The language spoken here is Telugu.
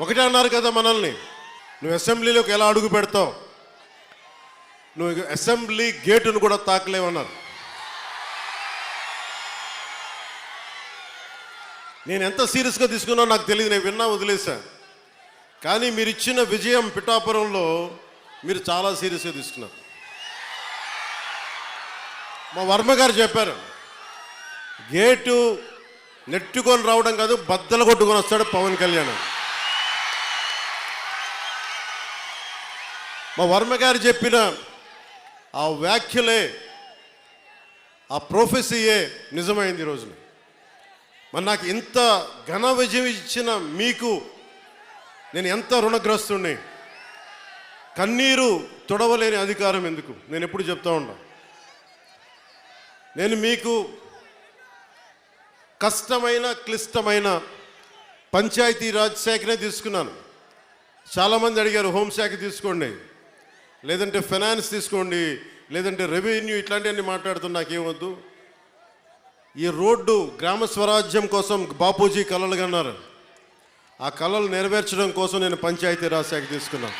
ఒకటే అన్నారు కదా మనల్ని. నువ్వు అసెంబ్లీలోకి ఎలా అడుగు పెడతావు? నువ్వు అసెంబ్లీ గేటును కూడా తాకలేవన్నారు. నేను ఎంత సీరియస్గా తీసుకున్నా నాకు తెలియదు నేను విన్నా వదిలేసా కానీ మీరు ఇచ్చిన విజయం పిఠాపురంలో మీరు చాలా సీరియస్గా తీసుకున్నారు. మా వర్మ గారు చెప్పారు గేటు నెట్టుకొని రావడం కాదు బద్దలు కొట్టుకొని వస్తాడు పవన్ కళ్యాణ్ మా వర్మ గారు చెప్పిన ఆ వ్యాఖ్యలే ఆ ప్రొఫెసీయే నిజమైంది ఈ రోజున. మరి నాకు ఇంత ఘన విజయం ఇచ్చిన మీకు నేను ఎంత రుణగ్రస్తుణ్ణి? కన్నీరు తొడవలేని అధికారం ఎందుకు? నేను ఎప్పుడు చెప్తా ఉన్నా. నేను మీకు కష్టమైన క్లిష్టమైన పంచాయతీ రాజ్ శాఖనే తీసుకున్నాను. చాలామంది అడిగారు హోంశాఖ తీసుకోండి. లేదంటే ఫైనాన్స్ తీసుకోండి లేదంటే రెవెన్యూ ఇట్లాంటివన్నీ మాట్లాడుతున్నా నాకేమొద్దు. ఈ రోడ్డు గ్రామ స్వరాజ్యం కోసం బాపూజీ కలలు కన్నారు ఆ కళలు నెరవేర్చడం కోసం నేను పంచాయతీ రాజ్ శాఖ తీసుకున్నాను.